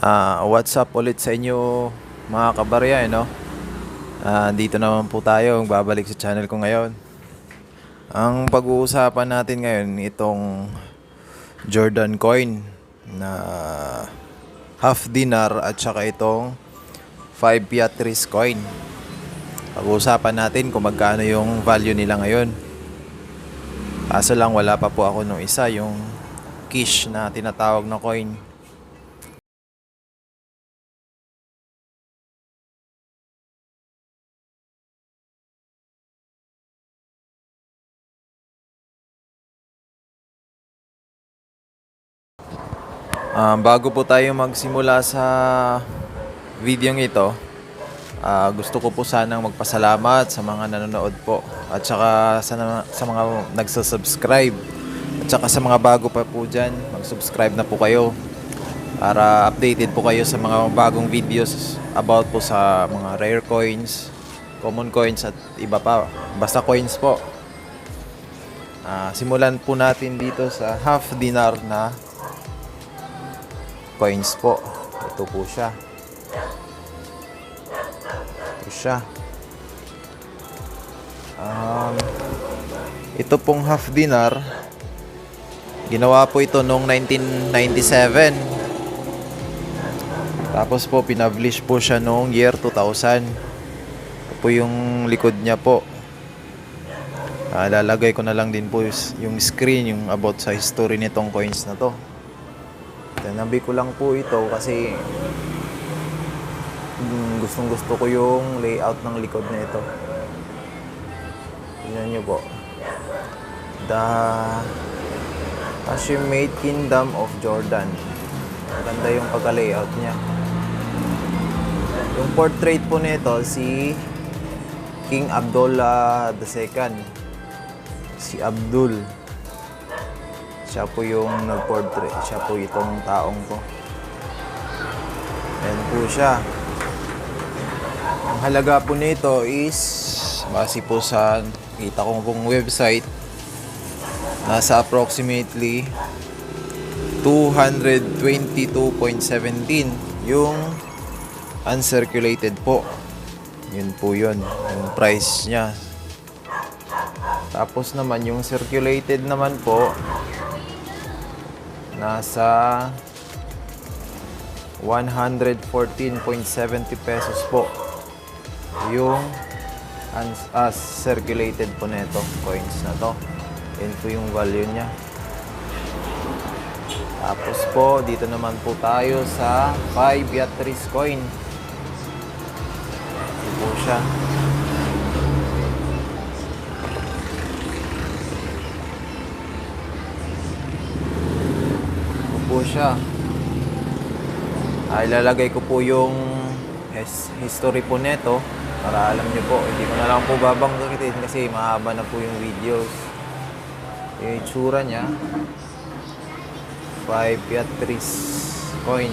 Ah, what's up ulit sa inyo mga kabarya, eh, no? Ah, dito naman po tayo, babalik sa channel ko ngayon. Ang pag-uusapan natin ngayon, itong Jordan coin na half dinar at saka itong 5 Beatrice coin. Pag-uusapan natin kung magkano yung value nila ngayon. Kaso lang wala pa po ako nung isa, yung Kish na tinatawag na coin. Ah, bago po tayo magsimula sa video ito, ah, gusto ko po sanang magpasalamat sa mga nanonood po at saka sa, sa mga nagsa-subscribe at saka sa mga bago pa po dyan, mag-subscribe na po kayo para updated po kayo sa mga bagong videos about po sa mga rare coins, common coins at iba pa. Basta coins po. Ah, simulan po natin dito sa half dinar na coins po. Ito po siya. Ito siya. Um, ito pong half dinar, ginawa po ito noong 1997. Tapos po, pinablish po siya noong year 2000. Ito po yung likod niya po. Ah, lalagay ko na lang din po yung screen, yung about sa history nitong coins na to. Tinabi ko lang po ito kasi gustong gusto ko yung layout ng likod na ito. Tingnan nyo po. The Hashemite Kingdom of Jordan. Maganda yung pagka-layout niya. Yung portrait po nito si King Abdullah II. Si Abdul. Siya po yung nag-portrait. Siya po itong taong ko. Ayan po siya. Ang halaga po nito is base po sa kita ko pong website nasa approximately 222.17 yung uncirculated po. Yun po yun. Yung price niya. Tapos naman yung circulated naman po nasa 114.70 pesos po yung as circulated po neto coins na to. Po yung value niya. Tapos po dito naman po tayo sa 5 Beatrice coin. Ito po siya po siya. Ay lalagay ko po yung his- history po neto para alam nyo po hindi ko na lang po babanggitin kasi mahaba na po yung videos. Yung itsura niya 5 Beatrice coin.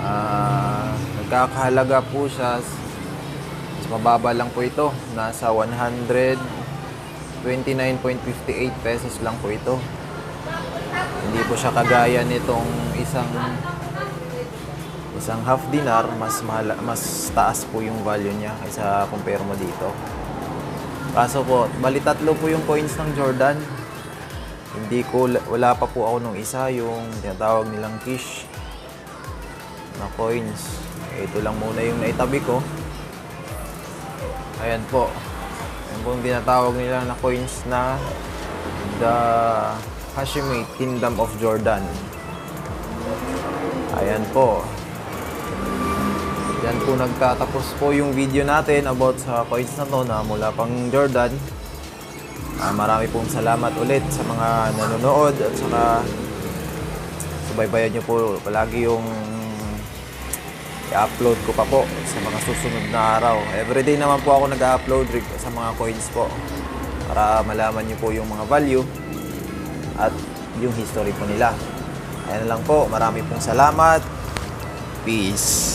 Ah nagkakahalaga po siya. Mas mababa lang po ito. Nasa 129.58 pesos lang po ito hindi po siya kagaya nitong isang isang half dinar, mas mahal, mas taas po yung value niya kaysa compare mo dito. Kaso po, bali tatlo po yung coins ng Jordan. Hindi ko, wala pa po ako nung isa, yung tinatawag nilang Kish na coins. Ito lang muna yung naitabi ko. Ayan po. Ayan po yung tinatawag nila na coins na the Hashemite Kingdom of Jordan. Ayan po. Yan po nagtatapos po yung video natin about sa coins na to na mula pang Jordan. Ah, marami pong salamat ulit sa mga nanonood at saka subaybayan nyo po palagi yung i-upload ko pa po sa mga susunod na araw. Everyday naman po ako nag-upload sa mga coins po para malaman nyo po yung mga value at yung history po nila. Ayan lang po. Marami pong salamat. Peace.